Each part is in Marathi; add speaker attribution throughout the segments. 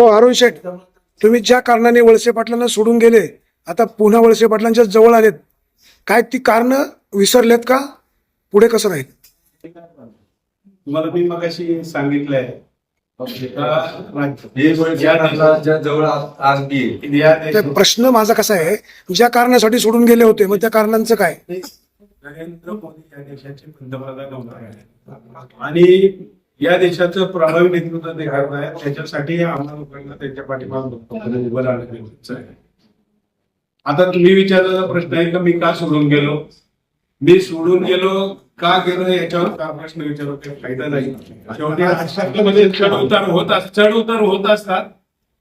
Speaker 1: हो अरुण शेठ तुम्ही ज्या कारणाने वळसे पाटलांना सोडून गेले आता पुन्हा वळसे पाटलांच्या जवळ आलेत. काय ती कारण विसरलेत का? पुढे कसं राहील?
Speaker 2: तुम्हाला मी मगाशी सांगितलंय.
Speaker 3: हे
Speaker 1: प्रश्न माझा कसा आहे? ज्या कारणासाठी सोडून गेले होते मग त्या कारणांचं काय?
Speaker 2: नरेंद्र मोदी या देशाचे पंतप्रधान. आणि या देशाचं प्रभावी नेतृत्व ते करत आहेत. त्याच्यासाठी आम्हाला लोकांना त्यांच्या पाठीमागे उभं राहणं गरजेचं आहे. आता तुम्ही विचारलेला प्रश्न आहे का मी का सोडून गेलो? मी सोडून गेलो का गेलो याच्यावर का प्रश्न विचारू काही फायदा नाही. शेवटी चढ उतार होत चढ उतार होत असतात.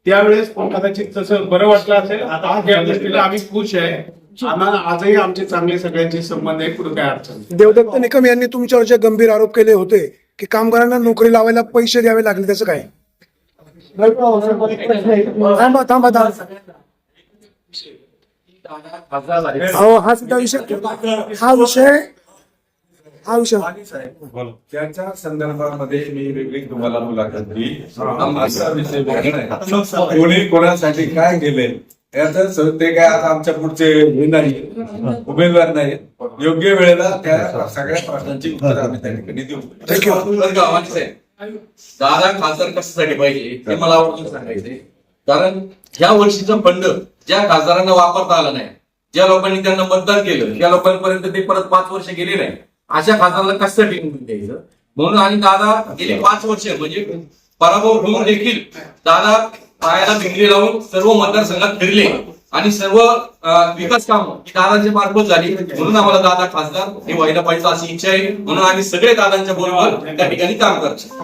Speaker 2: त्यावेळेस कदाचित तसं बरं वाटलं असेल. आता या गोष्टीला आम्ही खुश आहे. आम्हाला आजही आमचे चांगले सगळ्यांचे संबंध आहे. पुढे काय अडचण नाही.
Speaker 1: देवदत्त निकम यांनी तुमच्यावर जे गंभीर आरोप केले होते की कामगारांना नोकरी लावायला पैसे द्यावे लागले त्याचं काय? थांबा थांबा थांबा. अहो हा सुद्धा विषय हा विषय हा विषय
Speaker 3: त्याच्या संदर्भामध्ये मी वेगळी तुम्हाला मुलाखत दिली. असा विषय कोणी कोणासाठी काय केले याच ते काय आता आमच्या पुढचे हे नाही. उमेदवार नाही योग्य वेळेला त्या सगळ्या प्रश्नांची उत्तर आम्ही त्या ठिकाणी देऊ.
Speaker 4: साहेब? दादा खासदार कशासाठी पाहिजे हे मला आवडून सांगायचंय. कारण ह्या वर्षीचा फंड ज्या खासदारांना वापरता आला नाही ज्या लोकांनी त्यांना मतदान केलं त्या लोकांपर्यंत ते परत पाच वर्ष गेले नाही. अशा खासदाराला कशासाठी निवडून द्यायचं? म्हणून आणि दादा गेले पाच वर्ष म्हणजे पराभव होऊन देखील दादा पायाला भिंगली लावून सर्व मतदारसंघात फिरले. आणि सर्व विकास कामं दादांच्या मार्फत झाली. म्हणून आम्हाला दादा खासदार हे व्हायला पाहिजे अशी इच्छा आहे. म्हणून आम्ही सगळे दादांच्या बरोबर त्या ठिकाणी काम करतो.